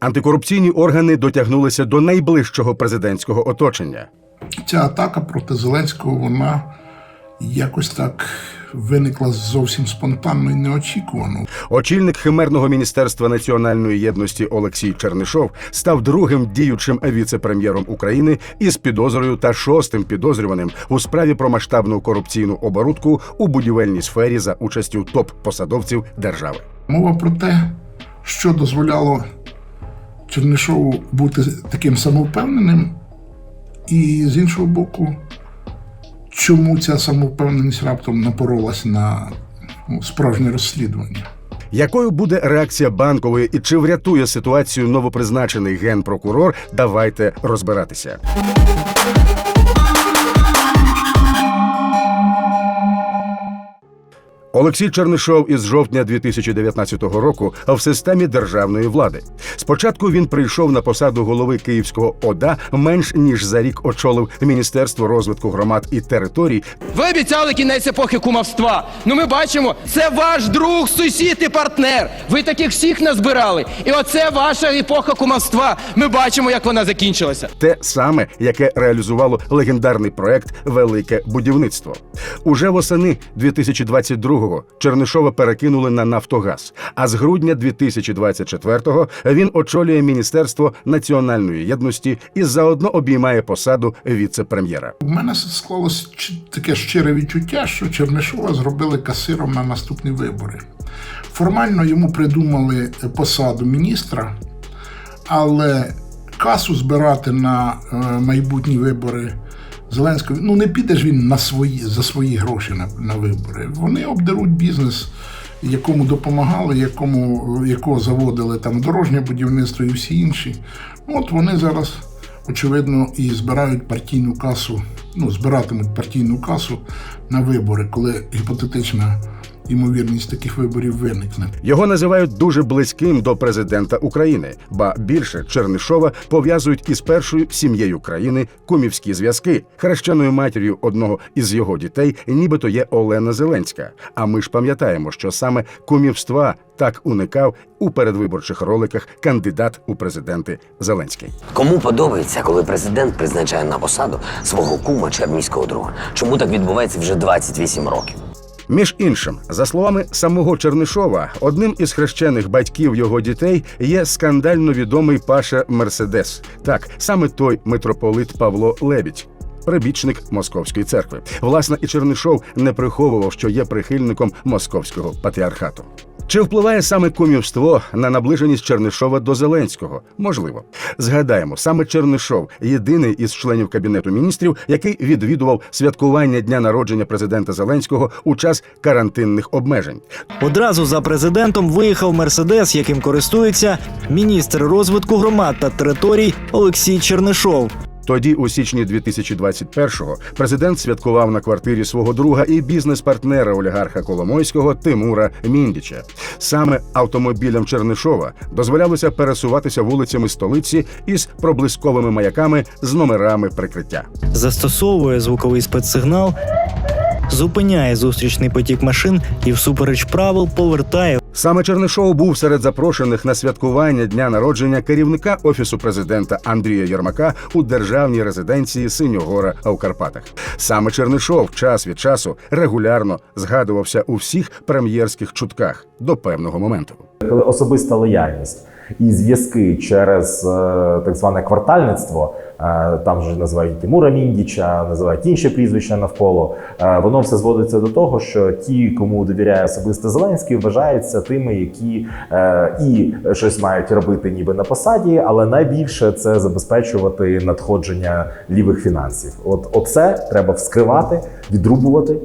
Антикорупційні органи дотягнулися до найближчого президентського оточення. Ця атака проти Зеленського, вона якось так виникла зовсім спонтанно і неочікувано. Очільник химерного міністерства національної єдності Олексій Чернишов став другим діючим віце-прем'єром України із підозрою та шостим підозрюваним у справі про масштабну корупційну оборудку у будівельній сфері за участю топ-посадовців держави. Мова про те, що дозволяло Чернишову бути таким самовпевненим, і з іншого боку, чому ця самовпевненість раптом напоролась на ну, справжнє розслідування. Якою буде реакція банкової і чи врятує ситуацію новопризначений генпрокурор? Давайте розбиратися. Олексій Чернишов із жовтня 2019 року в системі державної влади. Спочатку він прийшов на посаду голови Київського ОДА менш ніж за рік очолив Міністерство розвитку громад і територій Ви обіцяли кінець епохи кумовства. Ну ми бачимо, це ваш друг, сусід і партнер. Ви таких всіх назбирали. І оце ваша епоха кумовства. Ми бачимо, як вона закінчилася. те саме, яке реалізувало легендарний проект Велике будівництво. Уже восени 2022-го Чернишова перекинули на Нафтогаз. А з грудня 2024-го він очолює Міністерство національної єдності і заодно обіймає посаду віце-прем'єра. У мене склалось таке щире відчуття, що Чернишова зробили касиром на наступні вибори. Формально йому придумали посаду міністра, але касу збирати на е, майбутні вибори Зеленського, ну не піде ж він на свої, за свої гроші на, на вибори. Вони обдеруть бізнес, якому допомагали, якому, якого заводили там дорожнє будівництво і всі інші. От вони зараз очевидно, і збирають партійну касу, ну, збиратимуть партійну касу на вибори, коли гіпотетична ймовірність таких виборів виникне. Його називають дуже близьким до президента України, ба більше Чернишова пов'язують із першою сім'єю країни кумівські зв'язки. Хрещеною матір'ю одного із його дітей, нібито є Олена Зеленська. А ми ж пам'ятаємо, що саме кумівства так уникав у передвиборчих роликах кандидат у президенти Зеленський. Кому подобається, коли президент призначає на посаду свого кума чи армійського друга? Чому так відбувається вже 28 років? Між іншим, за словами самого Чернишова, одним із хрещених батьків його дітей є скандально відомий Паша Мерседес. Так, саме той митрополит Павло Лебідь. Прибічник московської церкви. Власне, і Чернишов не приховував, що є прихильником московського патріархату. Чи впливає саме кумівство на наближеність Чернишова до Зеленського? Можливо. Згадаємо, саме Чернишов єдиний із членів кабінету міністрів, який відвідував святкування дня народження президента Зеленського у час карантинних обмежень. Одразу за президентом виїхав мерседес, яким користується міністр розвитку громад та територій Олексій Чернишов. Тоді, у січні 2021-го, президент святкував на квартирі свого друга і бізнес-партнера олігарха Коломойського Тимура Міндіча. Саме автомобілям Чернишова дозволялося пересуватися вулицями столиці із проблисковими маяками з номерами прикриття. Застосовує звуковий спецсигнал, зупиняє зустрічний потік машин і, всупереч правил, повертає Саме Чернишов був серед запрошених на святкування дня народження керівника офісу президента Андрія Єрмака у державній резиденції Синьогора у Карпатах. Саме Чернишов час від часу регулярно згадувався у всіх прем'єрських чутках до певного моменту. коли особиста лояльність і зв'язки через е, так зване квартальництво, е, там же називають Тимура Міндіча, називають інші прізвища навколо. е, Воно все зводиться до того, що ті, кому довіряє особисто Зеленський, вважаються тими, які і щось мають робити ніби на посаді, але найбільше це забезпечувати надходження лівих фінансів. От оце треба вскривати, відрубувати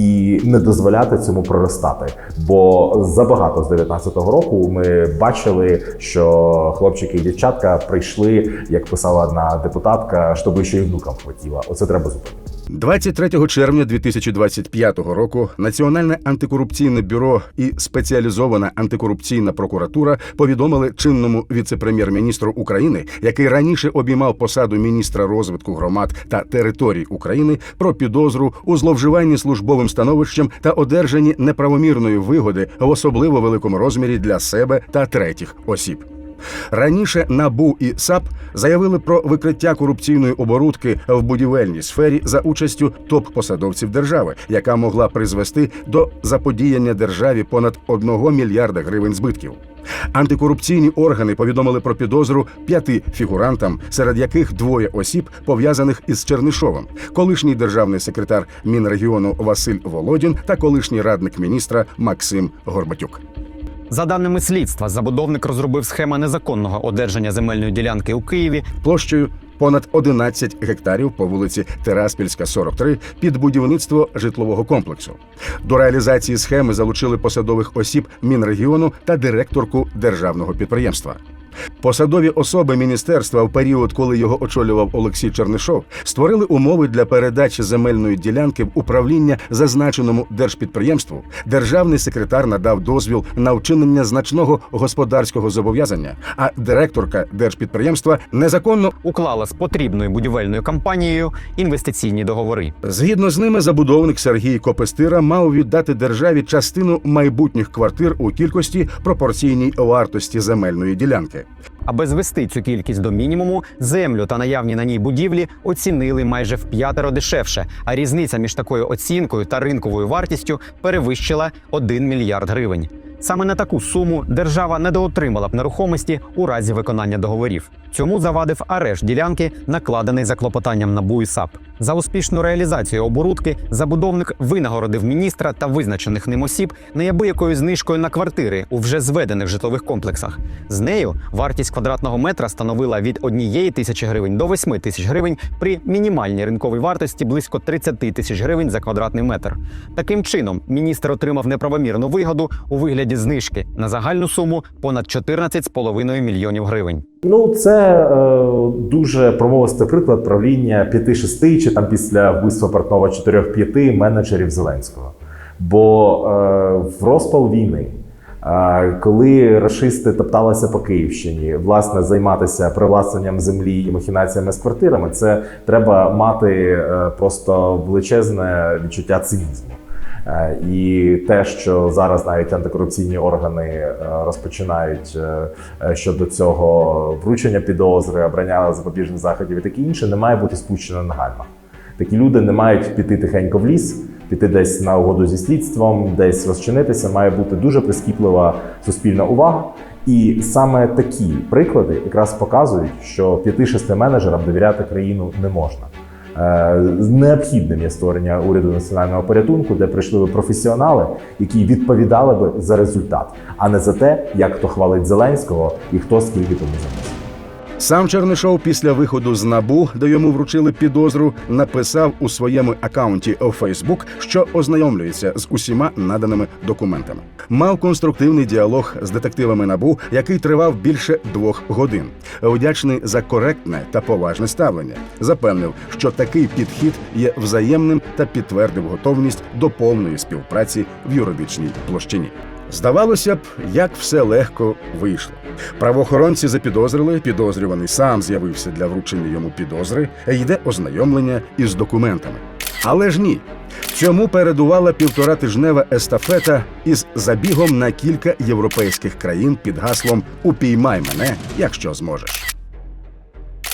і не дозволяти цьому проростати. Бо забагато з 19-го року ми бачили, що хлопчики і дівчатка прийшли, як писала одна депутатка, щоб ще й внукам хватило. Оце треба зупинити. 23 червня 2025 року Національне антикорупційне бюро і спеціалізована антикорупційна прокуратура повідомили чинному віце-прем'єр-міністру України, який раніше обіймав посаду міністра розвитку громад та територій України, про підозру у зловживанні службовим становищем та одержанні неправомірної вигоди в особливо великому розмірі для себе та третіх осіб. Раніше НАБУ і САП заявили про викриття корупційної оборудки в будівельній сфері за участю топ-посадовців держави, яка могла призвести до заподіяння державі понад 1 мільярда гривень збитків. Антикорупційні органи повідомили про підозру п'яти фігурантам, серед яких двоє осіб пов'язаних із Чернишовим, колишній державний секретар Мінрегіону Василь Володін та колишній радник міністра Максим Горбатюк. За даними слідства, забудовник розробив схему незаконного одержання земельної ділянки у Києві площею понад 11 гектарів по вулиці Тераспільська, 43, під будівництво житлового комплексу. До реалізації схеми залучили посадових осіб Мінрегіону та директорку державного підприємства. Посадові особи міністерства в період, коли його очолював Олексій Чернишов, створили умови для передачі земельної ділянки в управління зазначеному держпідприємству. Державний секретар надав дозвіл на вчинення значного господарського зобов'язання, а директорка держпідприємства незаконно уклала з потрібною будівельною компанією інвестиційні договори. Згідно з ними, забудовник Сергій Копестира мав віддати державі частину майбутніх квартир у кількості пропорційній вартості земельної ділянки. Аби звести цю кількість до мінімуму, землю та наявні на ній будівлі оцінили майже в п'ятеро дешевше, а різниця між такою оцінкою та ринковою вартістю перевищила 1 мільярд гривень. Саме на таку суму держава недоотримала б нерухомості у разі виконання договорів. Цьому завадив арешт ділянки, накладений за клопотанням НАБУ і САП. За успішну реалізацію оборудки забудовник винагородив міністра та визначених ним осіб неабиякою знижкою на квартири у вже зведених житлових комплексах. З нею вартість квадратного метра становила від однієї тисячі гривень до восьми тисяч гривень при мінімальній ринковій вартості близько 30 тисяч гривень за квадратний метр. Таким чином, міністр отримав неправомірну вигоду у вигляді знижки на загальну суму понад 14,5 мільйонів гривень. Ну, це е, дуже промовистий приклад правління 5-6 чи там після вбивства Портнова 4-5 менеджерів Зеленського. Бо е, в розпал війни, е, коли рашисти топталися по Київщині, власне, займатися привласненням землі і махінаціями з квартирами, це треба мати е, просто величезне відчуття цинізму. Е, І те, що зараз навіть антикорупційні органи е, розпочинають е, щодо цього вручення підозри, обрання запобіжних заходів і таке інше, не має бути спущено на гальмах. Такі люди не мають піти тихенько в ліс, піти десь на угоду зі слідством, десь розчинитися. Має бути дуже прискіплива суспільна увага. І саме такі приклади якраз показують, що п'яти-шести менеджерам довіряти країну не можна. Е, Необхідним є створення уряду національного порятунку, де прийшли б професіонали, які відповідали би за результат, а не за те, як хто хвалить Зеленського і хто скільки тому заносить. Сам Чернишов після виходу з набу, де йому вручили підозру, написав у своєму акаунті у Фейсбук, що ознайомлюється з усіма наданими документами. Мав конструктивний діалог з детективами набу, який тривав більше двох годин. Вдячний за коректне та поважне ставлення. Запевнив, що такий підхід є взаємним та підтвердив готовність до повної співпраці в юридичній площині. Здавалося б, як все легко вийшло. Правоохоронці запідозрили, підозрюваний сам з'явився для вручення йому підозри, йде ознайомлення із документами. Але ж ні. Цьому передувала півторатижнева естафета із забігом на кілька європейських країн під гаслом Упіймай мене, якщо зможеш.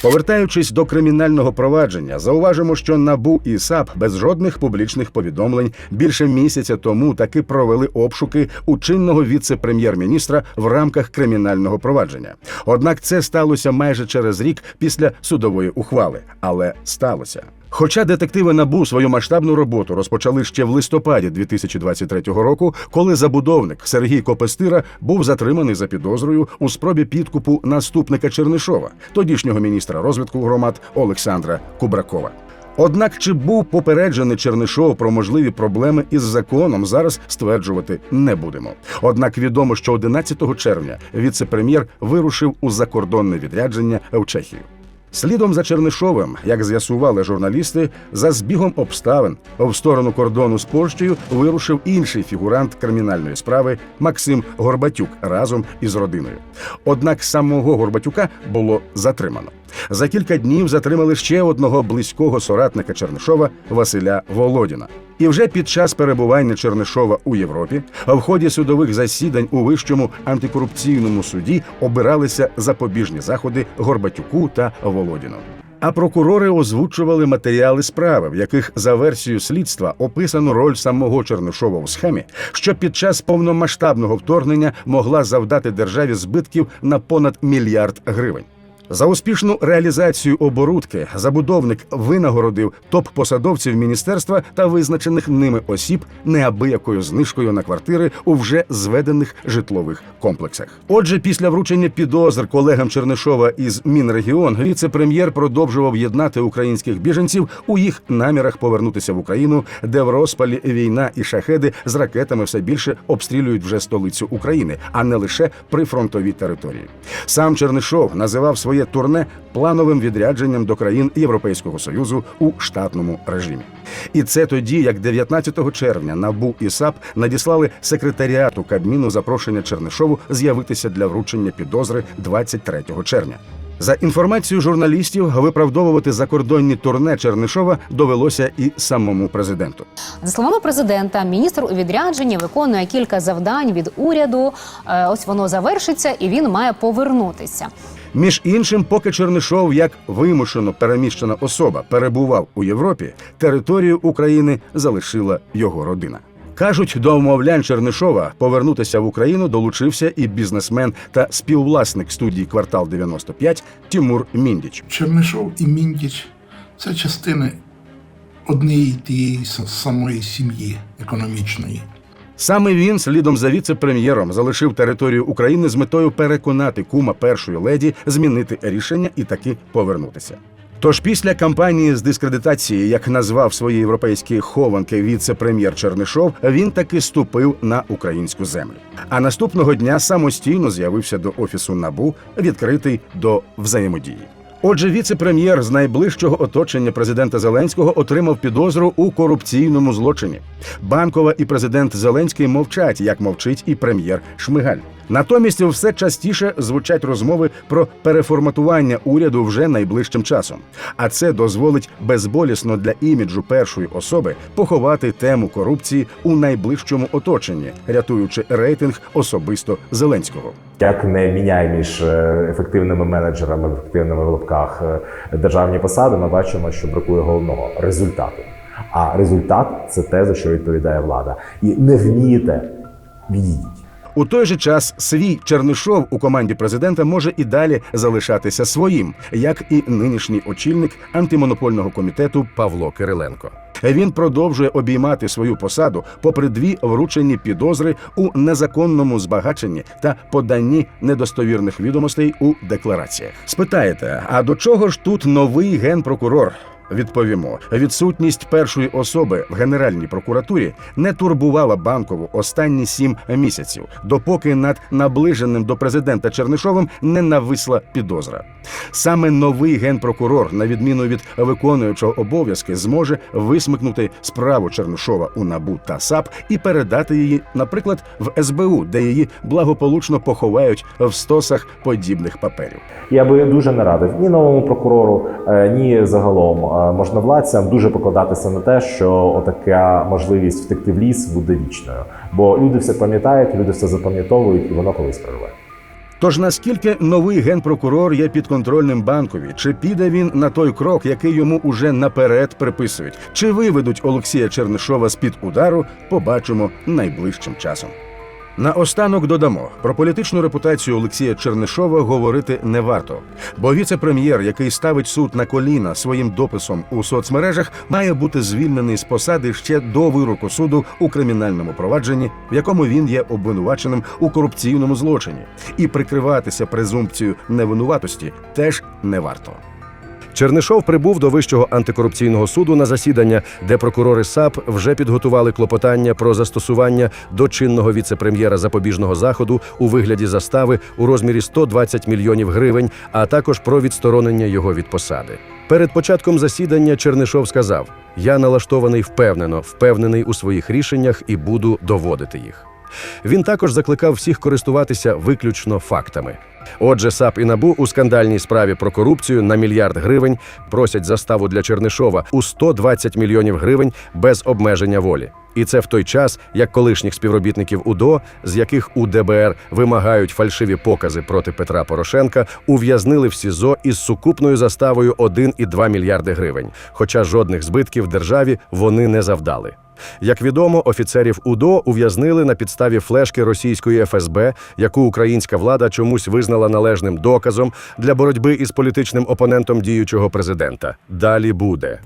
Повертаючись до кримінального провадження, зауважимо, що НАБУ і САП без жодних публічних повідомлень більше місяця тому таки провели обшуки у чинного віце-прем'єр-міністра в рамках кримінального провадження. Однак це сталося майже через рік після судової ухвали, але сталося. Хоча детективи НАБУ свою масштабну роботу розпочали ще в листопаді 2023 року, коли забудовник Сергій Копестира був затриманий за підозрою у спробі підкупу наступника Чернишова, тодішнього міністра розвитку громад Олександра Кубракова. Однак чи був попереджений Чернишов про можливі проблеми із законом, зараз стверджувати не будемо. Однак відомо, що 11 червня віце-прем'єр вирушив у закордонне відрядження в Чехію. Слідом за Чернишовим, як з'ясували журналісти, за збігом обставин в сторону кордону з Польщею вирушив інший фігурант кримінальної справи Максим Горбатюк разом із родиною. Однак самого Горбатюка було затримано. За кілька днів затримали ще одного близького соратника Чернишова Василя Володіна. І вже під час перебування Чернишова у Європі, в ході судових засідань у вищому антикорупційному суді обиралися запобіжні заходи Горбатюку та Володіну. А прокурори озвучували матеріали справи, в яких за версією слідства описано роль самого Чернишова у схемі, що під час повномасштабного вторгнення могла завдати державі збитків на понад мільярд гривень. За успішну реалізацію оборудки забудовник винагородив топ-посадовців міністерства та визначених ними осіб неабиякою знижкою на квартири у вже зведених житлових комплексах. Отже, після вручення підозр колегам Чернишова із Мінрегіон віце-прем'єр продовжував єднати українських біженців у їх намірах повернутися в Україну, де в розпалі війна і шахеди з ракетами все більше обстрілюють вже столицю України, а не лише прифронтові території. Сам Чернишов називав своє турне плановим відрядженням до країн Європейського союзу у штатному режимі. І це тоді, як 19 червня НАБУ і САП надіслали секретаріату Кабміну запрошення Чернишову з'явитися для вручення підозри 23 червня. За інформацією журналістів, виправдовувати закордонні турне Чернишова довелося і самому президенту. За словами президента, міністр у відрядженні виконує кілька завдань від уряду. Е, Ось воно завершиться, і він має повернутися. Між іншим, поки Чернишов як вимушено переміщена особа перебував у Європі, територію України залишила його родина. Кажуть, до умовлянь Чернишова повернутися в Україну долучився і бізнесмен та співвласник студії Квартал 95 Тимур Міндіч. Чернишов і Міндіч це частини однієї тієї самої сім'ї економічної. Саме він, слідом за віце-прем'єром, залишив територію України з метою переконати кума першої леді змінити рішення і таки повернутися. Тож після кампанії з дискредитації, як назвав свої європейські хованки віце-прем'єр Чернишов, він таки ступив на українську землю. А наступного дня самостійно з'явився до офісу набу, відкритий до взаємодії. Отже, віце-прем'єр з найближчого оточення президента Зеленського отримав підозру у корупційному злочині. Банкова і президент Зеленський мовчать, як мовчить і прем'єр Шмигаль. Натомість все частіше звучать розмови про переформатування уряду вже найближчим часом. А це дозволить безболісно для іміджу першої особи поховати тему корупції у найближчому оточенні, рятуючи рейтинг особисто Зеленського. Як не міняй між е, ефективними менеджерами, ефективними в лапках е, державні посади, ми бачимо, що бракує головного результату. А результат це те, за що відповідає влада. І не вмієте відійдіть. У той же час свій Чернишов у команді президента може і далі залишатися своїм, як і нинішній очільник антимонопольного комітету Павло Кириленко. Він продовжує обіймати свою посаду, попри дві вручені підозри у незаконному збагаченні та поданні недостовірних відомостей у деклараціях. Спитаєте, а до чого ж тут новий генпрокурор? Відповімо, відсутність першої особи в Генеральній прокуратурі не турбувала банкову останні сім місяців, допоки над наближеним до президента Чернишовим не нависла підозра. Саме новий генпрокурор, на відміну від виконуючого обов'язки, зможе висмикнути справу Чернишова у НАБУ та САП і передати її, наприклад, в СБУ, де її благополучно поховають в стосах подібних паперів. Я би дуже не радив ні новому прокурору, е, ні загалом можновладцям дуже покладатися на те, що отака можливість втекти в ліс буде вічною. Бо люди все пам'ятають, люди все запам'ятовують, і воно колись прорве. Тож наскільки новий генпрокурор є підконтрольним банкові, чи піде він на той крок, який йому уже наперед приписують, чи виведуть Олексія Чернишова з під удару, побачимо найближчим часом. Наостанок додамо. Про політичну репутацію Олексія Чернишова говорити не варто, бо віце-прем'єр, який ставить суд на коліна своїм дописом у соцмережах, має бути звільнений з посади ще до вироку суду у кримінальному провадженні, в якому він є обвинуваченим у корупційному злочині, і прикриватися презумпцією невинуватості теж не варто. Чернишов прибув до Вищого антикорупційного суду на засідання, де прокурори САП вже підготували клопотання про застосування до чинного віце-прем'єра запобіжного заходу у вигляді застави у розмірі 120 мільйонів гривень, а також про відсторонення його від посади. Перед початком засідання Чернишов сказав: Я налаштований впевнено, впевнений у своїх рішеннях і буду доводити їх. Він також закликав всіх користуватися виключно фактами. Отже, САП і НАБУ у скандальній справі про корупцію на мільярд гривень просять заставу для Чернишова у 120 мільйонів гривень без обмеження волі. І це в той час, як колишніх співробітників УДО, з яких у ДБР вимагають фальшиві покази проти Петра Порошенка, ув'язнили в СІЗО із сукупною заставою 1,2 мільярди гривень. Хоча жодних збитків державі вони не завдали. Як відомо, офіцерів УДО ув'язнили на підставі флешки російської ФСБ, яку українська влада чомусь визнала належним доказом для боротьби із політичним опонентом діючого президента. Далі буде.